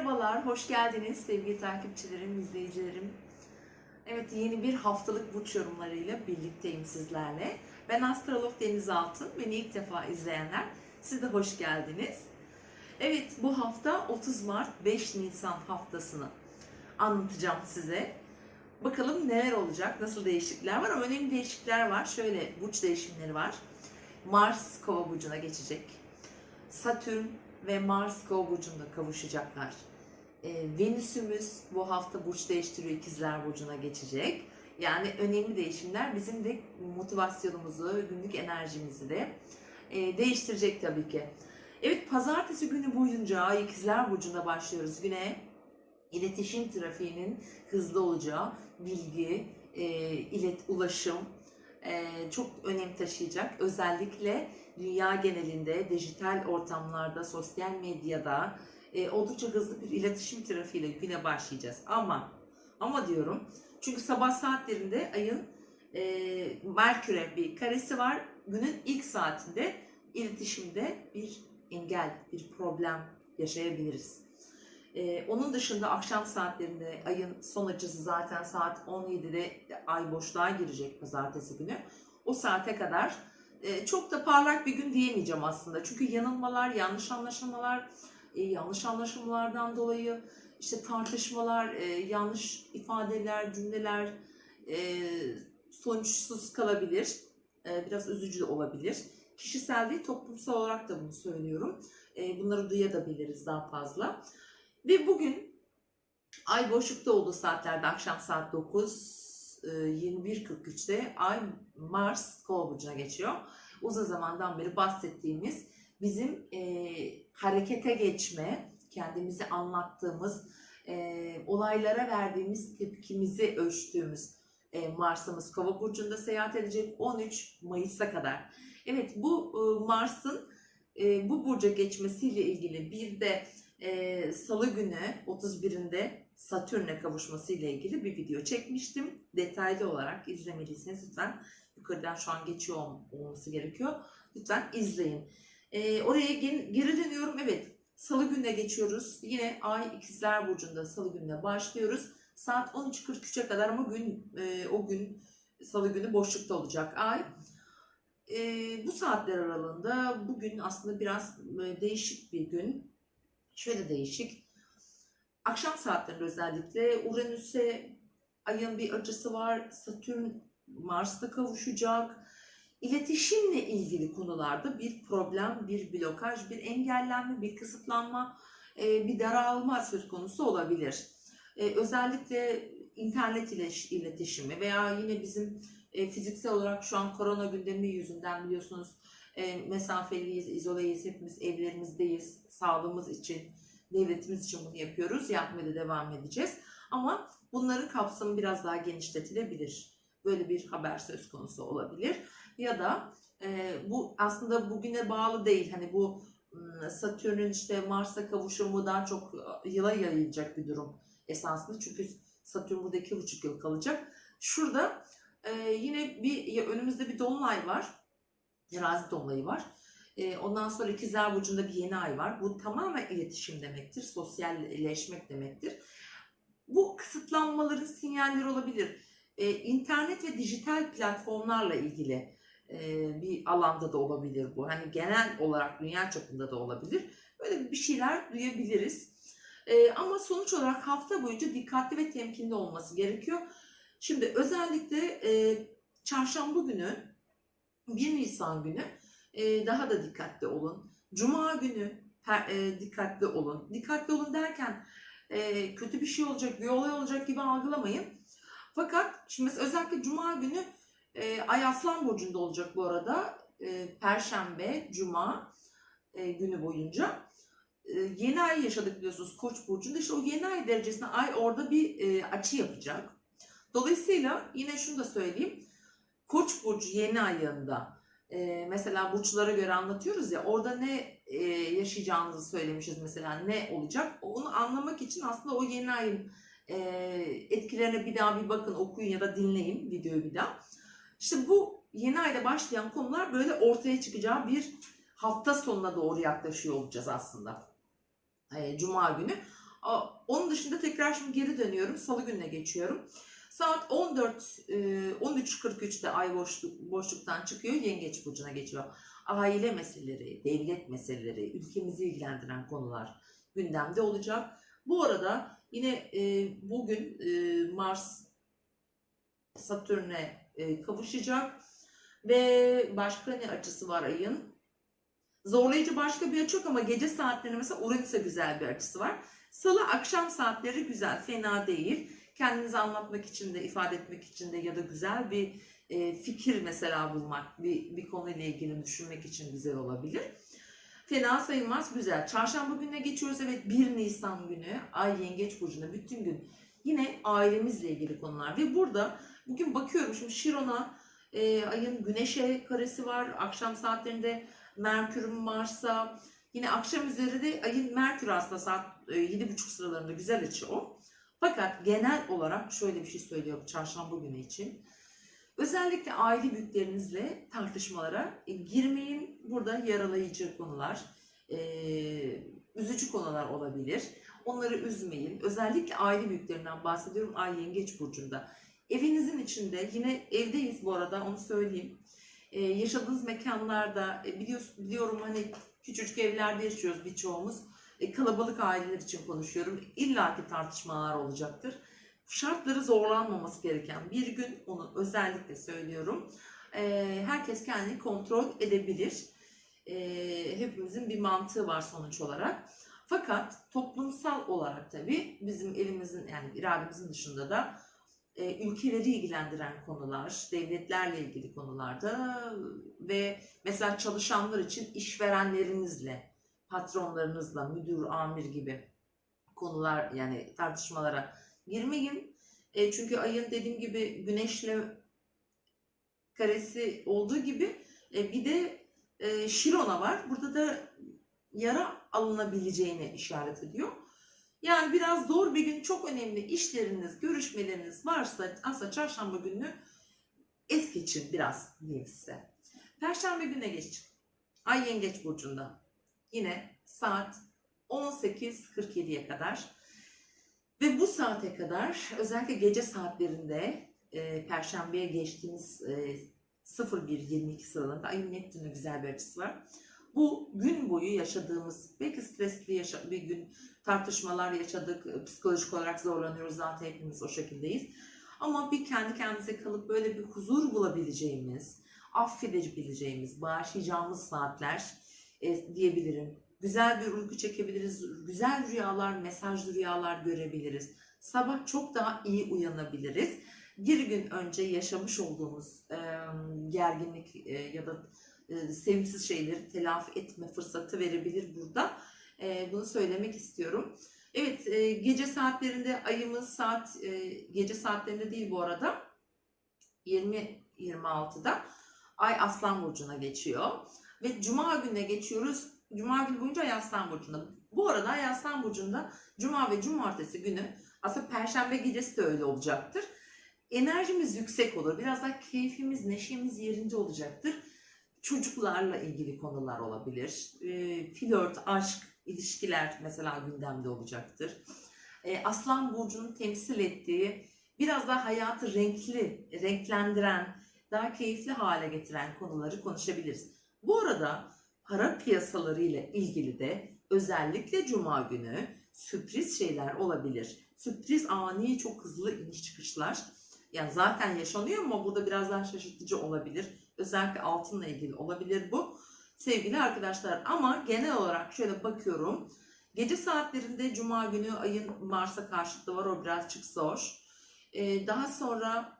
Merhabalar, hoş geldiniz sevgili takipçilerim, izleyicilerim. Evet, yeni bir haftalık burç yorumlarıyla birlikteyim sizlerle. Ben astrolog Deniz Altın, beni ilk defa izleyenler, siz de hoş geldiniz. Evet, bu hafta 30 Mart 5 Nisan haftasını anlatacağım size. Bakalım neler olacak, nasıl değişiklikler var önemli değişiklikler var. Şöyle burç değişimleri var. Mars kova burcuna geçecek. Satürn ve Mars kova burcunda kavuşacaklar. Ee, Venüs'ümüz bu hafta burç değiştiriyor ikizler burcuna geçecek. Yani önemli değişimler bizim de motivasyonumuzu, günlük enerjimizi de e, değiştirecek tabii ki. Evet pazartesi günü boyunca ikizler burcunda başlıyoruz güne. İletişim trafiğinin hızlı olacağı bilgi, e, ilet, ulaşım e, çok önem taşıyacak. Özellikle dünya genelinde, dijital ortamlarda, sosyal medyada e, oldukça hızlı bir iletişim trafiğiyle güne başlayacağız. Ama, ama diyorum çünkü sabah saatlerinde ayın e, Merkür'e bir karesi var. Günün ilk saatinde iletişimde bir engel, bir problem yaşayabiliriz. E, onun dışında akşam saatlerinde ayın son açısı zaten saat 17'de ay boşluğa girecek pazartesi günü. O saate kadar e, çok da parlak bir gün diyemeyeceğim aslında. Çünkü yanılmalar, yanlış anlaşılmalar, e, yanlış anlaşılmalardan dolayı işte tartışmalar, e, yanlış ifadeler, cümleler e, sonuçsuz kalabilir. E, biraz üzücü de olabilir. Kişisel değil, toplumsal olarak da bunu söylüyorum. E, bunları duyabiliriz daha fazla. Ve bugün ay boşlukta olduğu saatlerde akşam saat 9 e, 21.43'te Ay Mars Kova burcuna geçiyor. Uzun zamandan beri bahsettiğimiz bizim e, harekete geçme, kendimizi anlattığımız, e, olaylara verdiğimiz tepkimizi ölçtüğümüz e, Mars'ımız Kova burcunda seyahat edecek 13 Mayıs'a kadar. Evet bu e, Mars'ın e, bu burca geçmesiyle ilgili bir de e, Salı günü 31'inde Satürn'e kavuşması ile ilgili bir video çekmiştim. Detaylı olarak izlemeliyseniz lütfen yukarıdan şu an geçiyor ol- olması gerekiyor. Lütfen izleyin. E, oraya gen- geri dönüyorum. Evet Salı gününe geçiyoruz. Yine Ay İkizler Burcu'nda Salı gününe başlıyoruz. Saat 13.43'e kadar ama gün e, o gün Salı günü boşlukta olacak Ay. E, bu saatler aralığında bugün aslında biraz e, değişik bir gün. Şöyle değişik. Akşam saatlerinde özellikle Uranüs'e ayın bir açısı var. Satürn Mars'ta kavuşacak. İletişimle ilgili konularda bir problem, bir blokaj, bir engellenme, bir kısıtlanma, e, bir daralma söz konusu olabilir. E, Özellikle internet ile iletişimi veya yine bizim e, fiziksel olarak şu an korona gündemi yüzünden biliyorsunuz mesafeliyiz, izoleyiz, hepimiz evlerimizdeyiz, sağlığımız için, devletimiz için bunu yapıyoruz, yapmaya da devam edeceğiz. Ama bunların kapsamı biraz daha genişletilebilir. Böyle bir haber söz konusu olabilir. Ya da e, bu aslında bugüne bağlı değil. Hani bu Satürn'ün işte Mars'a kavuşumu daha çok e, yıla yayılacak bir durum esasında. Çünkü Satürn burada iki buçuk yıl kalacak. Şurada e, yine bir önümüzde bir dolunay var. Terazi dolunayı var. E, ondan sonra ikizler burcunda bir yeni ay var. Bu tamamen iletişim demektir. Sosyalleşmek demektir. Bu kısıtlanmaların sinyalleri olabilir. E, internet ve dijital platformlarla ilgili bir alanda da olabilir bu. Hani genel olarak dünya çapında da olabilir. Böyle bir şeyler duyabiliriz. Ama sonuç olarak hafta boyunca dikkatli ve temkinli olması gerekiyor. Şimdi özellikle çarşamba günü, 1 Nisan günü daha da dikkatli olun. Cuma günü dikkatli olun. Dikkatli olun derken kötü bir şey olacak, bir olay olacak gibi algılamayın. Fakat şimdi özellikle Cuma günü e, Ay Aslan Burcu'nda olacak bu arada. E, Perşembe, Cuma e, günü boyunca. E, yeni ay yaşadık biliyorsunuz Koç burcunda. İşte o yeni ay derecesinde ay orada bir e, açı yapacak. Dolayısıyla yine şunu da söyleyeyim. Koç burcu yeni ayında e, mesela burçlara göre anlatıyoruz ya orada ne e, yaşayacağınızı söylemişiz mesela ne olacak. Onu anlamak için aslında o yeni ayın e, etkilerine bir daha bir bakın okuyun ya da dinleyin videoyu bir daha. İşte bu yeni ayda başlayan konular böyle ortaya çıkacağı bir hafta sonuna doğru yaklaşıyor olacağız aslında. E, Cuma günü. Onun dışında tekrar şimdi geri dönüyorum. Salı gününe geçiyorum. Saat 14 e, 13.43'te ay boşluk, boşluktan çıkıyor. Yengeç burcuna geçiyor. Aile meseleleri, devlet meseleleri, ülkemizi ilgilendiren konular gündemde olacak. Bu arada yine e, bugün e, Mars Satürn'e e, kavuşacak ve başka ne açısı var ayın? Zorlayıcı başka bir açı yok ama gece saatlerinde mesela Uranüs'e güzel bir açısı var. Salı akşam saatleri güzel, fena değil. Kendinizi anlatmak için de, ifade etmek için de ya da güzel bir e, fikir mesela bulmak, bir, bir konuyla ilgili düşünmek için güzel olabilir. Fena sayılmaz, güzel. Çarşamba gününe geçiyoruz. Evet 1 Nisan günü, Ay Yengeç Burcu'nda bütün gün yine ailemizle ilgili konular. Ve burada bugün bakıyorum şimdi Şiron'a e, ayın Güneş'e karesi var. Akşam saatlerinde Merkür'ün Mars'a, Yine akşam üzeri de ayın Merkür aslında saat e, 7.30 sıralarında güzel açı o. Fakat genel olarak şöyle bir şey söylüyorum çarşamba günü için. Özellikle aile büyüklerinizle tartışmalara e, girmeyin. Burada yaralayıcı konular, e, üzücü konular olabilir. Onları üzmeyin. Özellikle aile büyüklerinden bahsediyorum Ay Yengeç Burcu'nda. Evinizin içinde yine evdeyiz bu arada onu söyleyeyim. E, yaşadığınız mekanlarda e, biliyorsun, biliyorum hani küçücük evlerde yaşıyoruz birçoğumuz. E, kalabalık aileler için konuşuyorum. İlla ki tartışmalar olacaktır. Şartları zorlanmaması gereken bir gün onu özellikle söylüyorum. E, herkes kendini kontrol edebilir. E, hepimizin bir mantığı var sonuç olarak. Fakat toplumsal olarak tabii bizim elimizin yani irademizin dışında da ülkeleri ilgilendiren konular, devletlerle ilgili konularda ve mesela çalışanlar için işverenlerinizle, patronlarınızla, müdür, amir gibi konular yani tartışmalara girmeyin. E, çünkü ayın dediğim gibi güneşle karesi olduğu gibi e, bir de e, Şirona var. Burada da yara alınabileceğini işaret ediyor. Yani biraz zor bir gün çok önemli işleriniz, görüşmeleriniz varsa aslında çarşamba günü es geçin biraz diyeyim size. Perşembe gününe geçin. Ay Yengeç Burcu'nda. Yine saat 18.47'ye kadar. Ve bu saate kadar özellikle gece saatlerinde e, Perşembeye geçtiğimiz e, 01.22 sıralarında ayın Neptün'e güzel bir açısı var. Bu gün boyu yaşadığımız belki stresli yaşa- bir gün tartışmalar yaşadık, psikolojik olarak zorlanıyoruz zaten hepimiz o şekildeyiz. Ama bir kendi kendimize kalıp böyle bir huzur bulabileceğimiz, affedebileceğimiz, bağışlayacağımız saatler e, diyebilirim. Güzel bir uyku çekebiliriz, güzel rüyalar, mesajlı rüyalar görebiliriz. Sabah çok daha iyi uyanabiliriz. Bir gün önce yaşamış olduğumuz e, gerginlik e, ya da e, sevimsiz şeyleri telafi etme fırsatı verebilir burada. E, bunu söylemek istiyorum. Evet, e, gece saatlerinde ayımız saat e, gece saatlerinde değil bu arada 20-26'da Ay Aslan burcuna geçiyor ve Cuma gününe geçiyoruz. Cuma günü boyunca Ay Aslan burcunda. Bu arada Ay Aslan burcunda Cuma ve Cumartesi günü aslında Perşembe gecesi de öyle olacaktır. Enerjimiz yüksek olur. Biraz daha keyfimiz, neşemiz yerinde olacaktır. Çocuklarla ilgili konular olabilir. E, flört, aşk, ilişkiler mesela gündemde olacaktır. E, Aslan Burcu'nun temsil ettiği biraz daha hayatı renkli, renklendiren, daha keyifli hale getiren konuları konuşabiliriz. Bu arada para piyasaları ile ilgili de özellikle Cuma günü sürpriz şeyler olabilir. Sürpriz ani çok hızlı iniş çıkışlar. Yani zaten yaşanıyor ama burada biraz daha şaşırtıcı olabilir. Özellikle altınla ilgili olabilir bu sevgili arkadaşlar. Ama genel olarak şöyle bakıyorum. Gece saatlerinde Cuma günü ayın Mars'a karşıtlığı var. O birazcık zor. Ee, daha sonra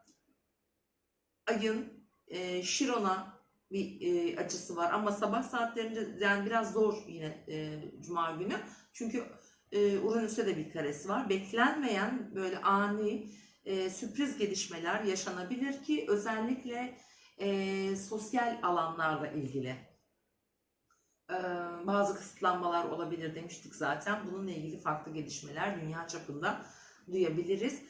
ayın e, Şiron'a bir e, açısı var. Ama sabah saatlerinde yani biraz zor yine e, Cuma günü. Çünkü e, Uranüs'e de bir karesi var. Beklenmeyen böyle ani e, sürpriz gelişmeler yaşanabilir ki özellikle e, sosyal alanlarla ilgili e, bazı kısıtlanmalar olabilir demiştik zaten. Bununla ilgili farklı gelişmeler dünya çapında duyabiliriz.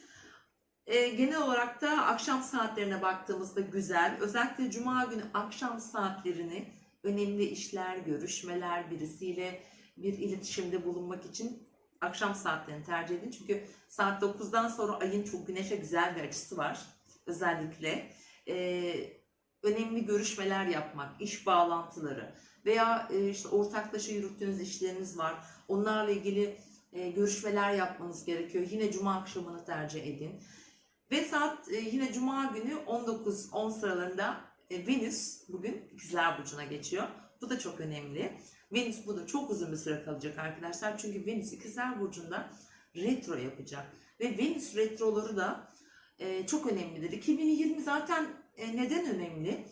E, genel olarak da akşam saatlerine baktığımızda güzel. Özellikle cuma günü akşam saatlerini önemli işler, görüşmeler, birisiyle bir iletişimde bulunmak için akşam saatlerini tercih edin. Çünkü saat 9'dan sonra ayın çok güneşe güzel bir açısı var. Özellikle e, önemli görüşmeler yapmak, iş bağlantıları veya e, işte ortaklaşa yürüttüğünüz işleriniz var. Onlarla ilgili e, görüşmeler yapmanız gerekiyor. Yine cuma akşamını tercih edin. Ve saat e, yine cuma günü 19-10 sıralarında e, Venüs bugün İkizler Burcu'na geçiyor. Bu da çok önemli. Venüs burada çok uzun bir süre kalacak arkadaşlar. Çünkü Venüs İkizler Burcu'nda retro yapacak. Ve Venüs retroları da e, çok önemlidir. 2020 zaten e, neden önemli?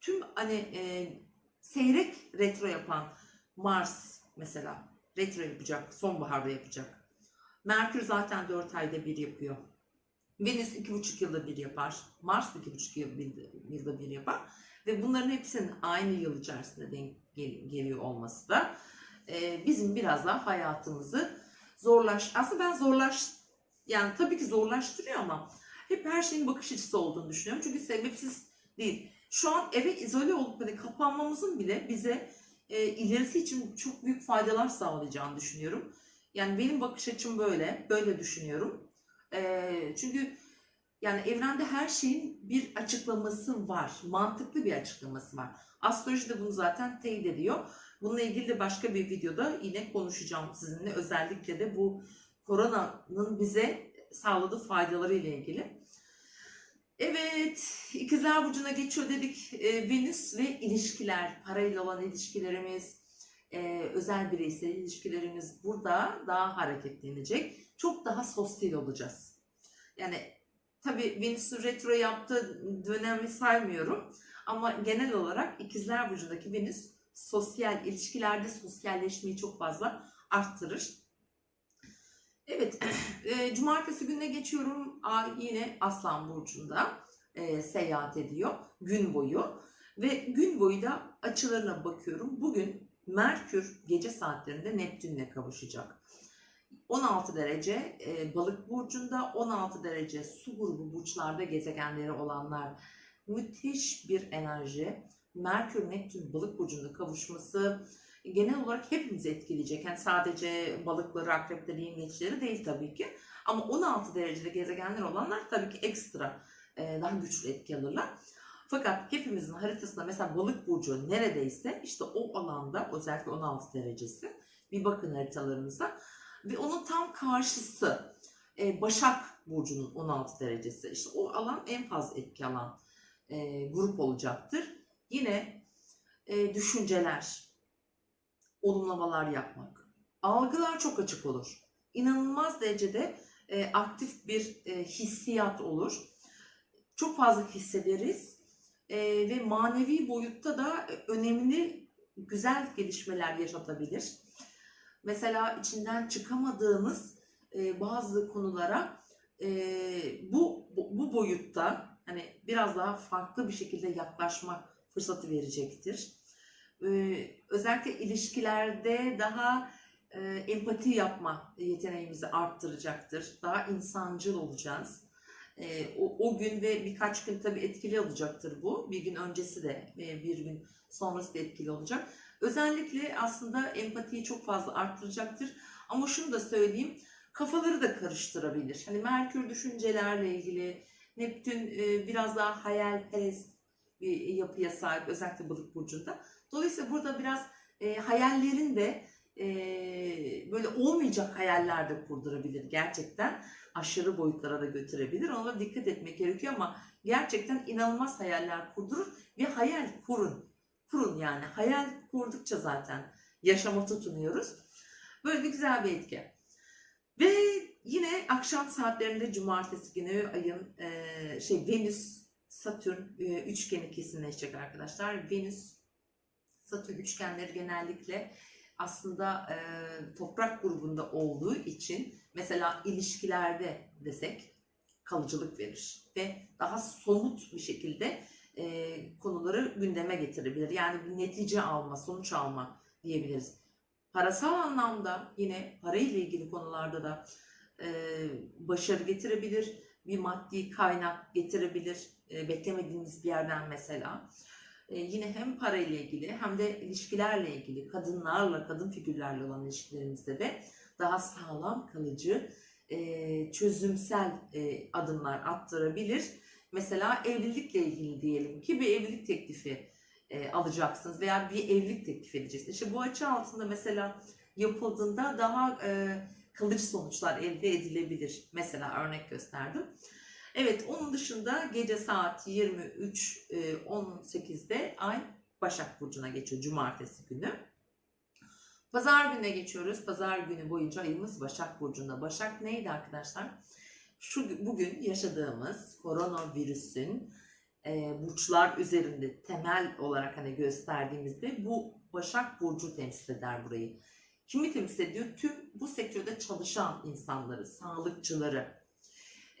Tüm hani e, seyrek retro yapan Mars mesela retro yapacak, sonbaharda yapacak. Merkür zaten 4 ayda bir yapıyor. Venüs 2,5 yılda bir yapar. Mars 2,5 yıl- bir- yılda bir yapar. Ve bunların hepsinin aynı yıl içerisinde denk gel- geliyor olması da e, bizim biraz daha hayatımızı zorlaş... Aslında ben zorlaş... Yani tabii ki zorlaştırıyor ama hep her şeyin bakış açısı olduğunu düşünüyorum. Çünkü sebepsiz değil. Şu an eve izole olup hani kapanmamızın bile bize e, ilerisi için çok büyük faydalar sağlayacağını düşünüyorum. Yani benim bakış açım böyle, böyle düşünüyorum. Çünkü yani evrende her şeyin bir açıklaması var, mantıklı bir açıklaması var. Astroloji de bunu zaten teyit ediyor. Bununla ilgili de başka bir videoda yine konuşacağım sizinle. Özellikle de bu koronanın bize sağladığı faydaları ile ilgili. Evet, İkizler Burcu'na geçiyor dedik. Venüs ve ilişkiler, parayla olan ilişkilerimiz, e, özel bireysel ilişkilerimiz burada daha hareketlenecek. Çok daha sosyal olacağız. Yani tabii Venüs'ün retro yaptığı dönemi saymıyorum. Ama genel olarak İkizler Burcu'ndaki Venüs sosyal ilişkilerde sosyalleşmeyi çok fazla arttırır. Evet, e, cumartesi gününe geçiyorum. Ay yine Aslan Burcu'nda e, seyahat ediyor gün boyu. Ve gün boyu da açılarına bakıyorum. Bugün Merkür gece saatlerinde Neptün'le kavuşacak. 16 derece e, balık burcunda, 16 derece su grubu burçlarda gezegenleri olanlar müthiş bir enerji. Merkür Neptün balık burcunda kavuşması genel olarak hepimizi etkileyecek. Yani sadece balıkları, akrepleri, yengeçleri değil tabii ki. Ama 16 derecede gezegenler olanlar tabii ki ekstra e, daha güçlü etki alırlar. Fakat hepimizin haritasında mesela balık burcu neredeyse işte o alanda özellikle 16 derecesi bir bakın haritalarınıza ve onun tam karşısı e, Başak Burcu'nun 16 derecesi. İşte o alan en fazla etki alan e, grup olacaktır. Yine e, düşünceler, olumlamalar yapmak. Algılar çok açık olur. İnanılmaz derecede e, aktif bir e, hissiyat olur. Çok fazla hissederiz E, ve manevi boyutta da önemli güzel gelişmeler yaşatabilir. Mesela içinden çıkamadığımız e, bazı konulara e, bu, bu boyutta hani biraz daha farklı bir şekilde yaklaşma fırsatı verecektir. Ee, özellikle ilişkilerde daha e, empati yapma yeteneğimizi arttıracaktır. Daha insancıl olacağız. Ee, o, o gün ve birkaç gün tabii etkili olacaktır bu. Bir gün öncesi de ve bir gün sonrası da etkili olacak. Özellikle aslında empatiyi çok fazla arttıracaktır. Ama şunu da söyleyeyim, kafaları da karıştırabilir. Hani Merkür düşüncelerle ilgili, Neptün e, biraz daha hayalperest bir yapıya sahip özellikle balık burcunda. Dolayısıyla burada biraz e, hayallerin de e, böyle olmayacak hayaller de kurdurabilir gerçekten. Aşırı boyutlara da götürebilir. Ona dikkat etmek gerekiyor ama gerçekten inanılmaz hayaller kurdurur ve hayal kurun. Kurun yani. Hayal kurdukça zaten yaşama tutunuyoruz. Böyle bir güzel bir etki. Ve yine akşam saatlerinde cumartesi günü ayın e, şey Venüs Satürn e, üçgeni kesinleşecek arkadaşlar. Venüs Satürn üçgenleri genellikle aslında e, toprak grubunda olduğu için mesela ilişkilerde desek kalıcılık verir ve daha somut bir şekilde e, konuları gündeme getirebilir. Yani bir netice alma, sonuç alma diyebiliriz. Parasal anlamda yine parayla ilgili konularda da e, başarı getirebilir, bir maddi kaynak getirebilir, e, beklemediğiniz bir yerden mesela. E, yine hem parayla ilgili hem de ilişkilerle ilgili, kadınlarla, kadın figürlerle olan ilişkilerimizde de daha sağlam kalıcı e, çözümsel e, adımlar attırabilir. Mesela evlilikle ilgili diyelim ki bir evlilik teklifi e, alacaksınız veya bir evlilik teklif edeceksiniz. İşte bu açı altında mesela yapıldığında daha e, kalıcı sonuçlar elde edilebilir. Mesela örnek gösterdim. Evet onun dışında gece saat 23.18'de ay Başak Burcu'na geçiyor cumartesi günü. Pazar gününe geçiyoruz. Pazar günü boyunca ayımız Başak Burcu'nda. Başak neydi arkadaşlar? Şu bugün yaşadığımız koronavirüsün e, burçlar üzerinde temel olarak hani gösterdiğimizde bu Başak Burcu temsil eder burayı. Kimi temsil ediyor? Tüm bu sektörde çalışan insanları, sağlıkçıları,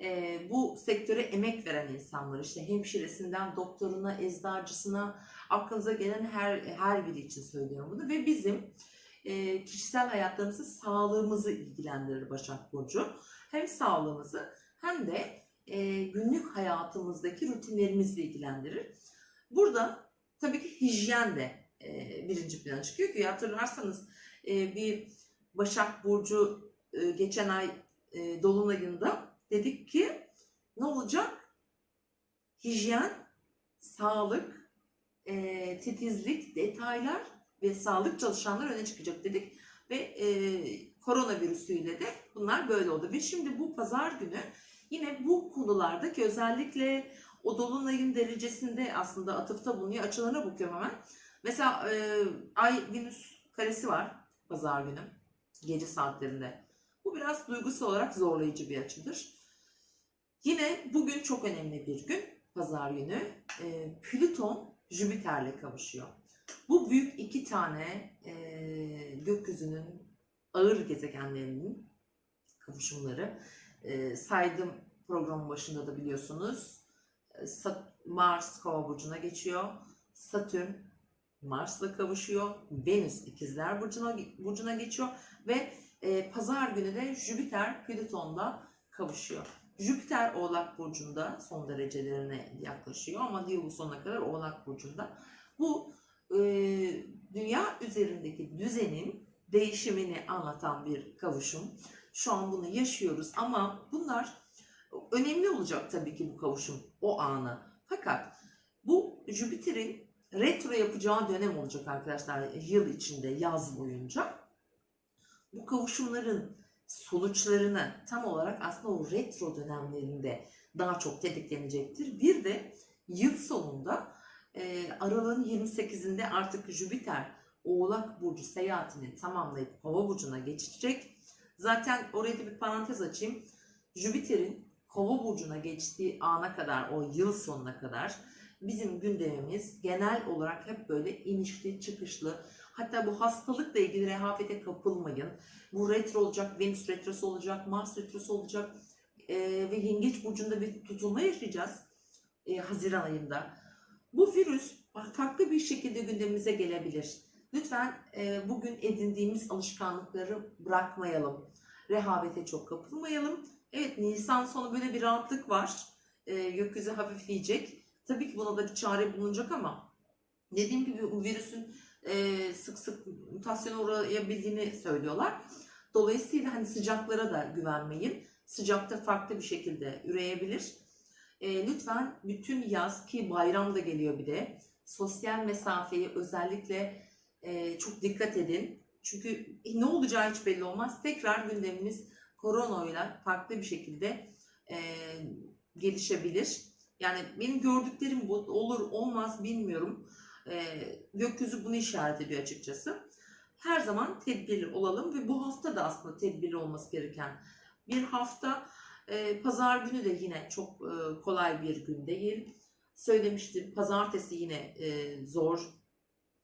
e, bu sektöre emek veren insanlar işte hemşiresinden doktoruna, eczacısına aklınıza gelen her her biri için söylüyorum bunu ve bizim kişisel hayatlarımızı, sağlığımızı ilgilendirir Başak Burcu. Hem sağlığımızı hem de günlük hayatımızdaki rutinlerimizle ilgilendirir. Burada tabii ki hijyen de birinci plana çıkıyor ki hatırlarsanız bir Başak Burcu geçen ay Dolunay'ında dedik ki ne olacak? Hijyen, sağlık, titizlik, detaylar ve sağlık çalışanlar öne çıkacak dedik. Ve e, koronavirüsüyle de bunlar böyle oldu. Ve şimdi bu pazar günü yine bu konulardaki özellikle o dolunayın derecesinde aslında atıfta bulunuyor. Açılarına bakıyorum hemen. Mesela e, Ay Venüs karesi var pazar günü gece saatlerinde. Bu biraz duygusal olarak zorlayıcı bir açıdır. Yine bugün çok önemli bir gün. Pazar günü e, Plüton Jüpiter'le kavuşuyor. Bu büyük iki tane e, gökyüzünün ağır gezegenlerinin kavuşumları. E, saydım programın başında da biliyorsunuz. Sat- Mars Kova burcuna geçiyor. Satürn Mars'la kavuşuyor. Venüs ikizler burcuna, burcuna geçiyor. Ve e, pazar günü de Jüpiter Plüton'la kavuşuyor. Jüpiter Oğlak Burcu'nda son derecelerine yaklaşıyor ama yıl sonuna kadar Oğlak Burcu'nda. Bu e, dünya üzerindeki düzenin değişimini anlatan bir kavuşum. Şu an bunu yaşıyoruz ama bunlar önemli olacak tabii ki bu kavuşum o anı. Fakat bu Jüpiter'in retro yapacağı dönem olacak arkadaşlar yıl içinde yaz boyunca. Bu kavuşumların sonuçlarını tam olarak aslında o retro dönemlerinde daha çok tetiklenecektir. Bir de yıl sonunda e, aralığın 28'inde artık Jüpiter Oğlak Burcu seyahatini tamamlayıp Kova Burcu'na geçecek. Zaten oraya da bir parantez açayım. Jüpiter'in Kova Burcu'na geçtiği ana kadar, o yıl sonuna kadar bizim gündemimiz genel olarak hep böyle inişli çıkışlı. Hatta bu hastalıkla ilgili rehavete kapılmayın. Bu retro olacak, Venüs retrosu olacak, Mars retrosu olacak Ee, ve Yengeç Burcu'nda bir tutulma yaşayacağız ee, Haziran ayında. Bu virüs farklı bir şekilde gündemimize gelebilir. Lütfen e, bugün edindiğimiz alışkanlıkları bırakmayalım. Rehavete çok kapılmayalım. Evet Nisan sonu böyle bir rahatlık var. E, gökyüzü hafifleyecek. Tabii ki buna da bir çare bulunacak ama dediğim gibi bu virüsün e, sık sık mutasyona uğrayabildiğini söylüyorlar. Dolayısıyla hani sıcaklara da güvenmeyin. Sıcakta farklı bir şekilde üreyebilir. E, lütfen bütün yaz ki bayram da geliyor bir de sosyal mesafeyi özellikle e, çok dikkat edin. Çünkü e, ne olacağı hiç belli olmaz. Tekrar gündemimiz koronayla farklı bir şekilde e, gelişebilir. Yani benim gördüklerim bu olur olmaz bilmiyorum. E, gökyüzü bunu işaret ediyor açıkçası. Her zaman tedbirli olalım ve bu hafta da aslında tedbirli olması gereken bir hafta. E, Pazar günü de yine çok e, kolay bir gün değil. Söylemiştim pazartesi yine e, zor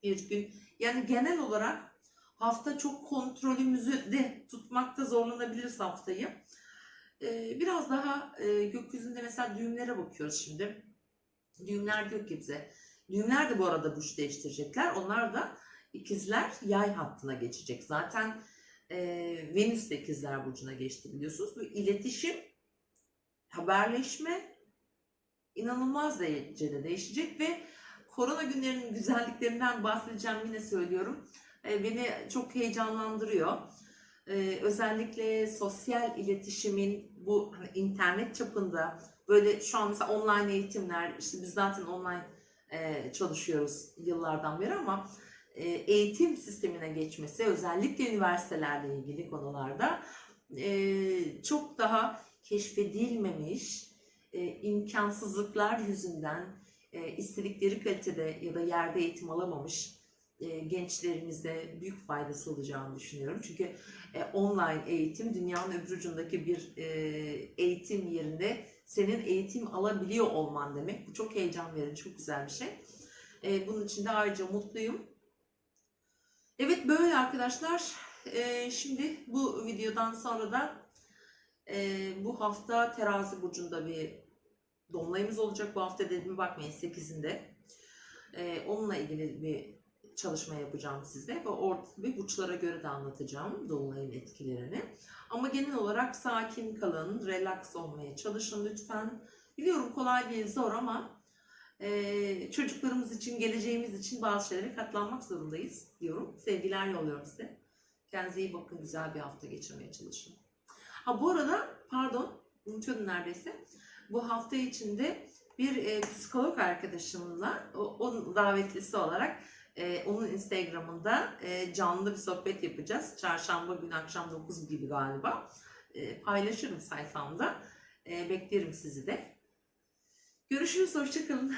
bir gün. Yani genel olarak hafta çok kontrolümüzü de tutmakta zorlanabiliriz haftayı. E, biraz daha e, gökyüzünde mesela düğümlere bakıyoruz şimdi. Düğümler bize. Düğümler de bu arada burç değiştirecekler. Onlar da ikizler yay hattına geçecek. Zaten e, Venüs de ikizler burcuna geçti biliyorsunuz. Bu iletişim, haberleşme inanılmaz derecede değişecek ve korona günlerinin güzelliklerinden bahsedeceğim yine söylüyorum. E, beni çok heyecanlandırıyor. Ee, özellikle sosyal iletişimin bu hani internet çapında böyle şu an mesela online eğitimler işte biz zaten online e, çalışıyoruz yıllardan beri ama e, eğitim sistemine geçmesi özellikle üniversitelerle ilgili konularda e, çok daha keşfedilmemiş e, imkansızlıklar yüzünden e, istedikleri kalitede ya da yerde eğitim alamamış e, gençlerimize büyük faydası olacağını düşünüyorum. Çünkü e, online eğitim dünyanın öbür ucundaki bir e, eğitim yerinde senin eğitim alabiliyor olman demek. Bu çok heyecan verici, çok güzel bir şey. E, bunun için de ayrıca mutluyum. Evet böyle arkadaşlar. E, şimdi bu videodan sonra da e, bu hafta terazi burcunda bir dolunayımız olacak. Bu hafta dediğime bakmayın 8'inde. E, onunla ilgili bir çalışma yapacağım size ve orada bir burçlara göre de anlatacağım dolunayın etkilerini. Ama genel olarak sakin kalın, relax olmaya çalışın lütfen. Biliyorum kolay değil, zor ama e, çocuklarımız için, geleceğimiz için bazı şeylere katlanmak zorundayız diyorum. Sevgiler yolluyorum size. Kendinize iyi bakın, güzel bir hafta geçirmeye çalışın. Ha bu arada, pardon, unutuyordum neredeyse. Bu hafta içinde bir e, psikolog arkadaşımla, o, onun davetlisi olarak ee, onun Instagram'ında e, canlı bir sohbet yapacağız. Çarşamba günü akşam 9 gibi galiba. Ee, paylaşırım sayfamda. Ee, beklerim sizi de. Görüşürüz, hoşçakalın.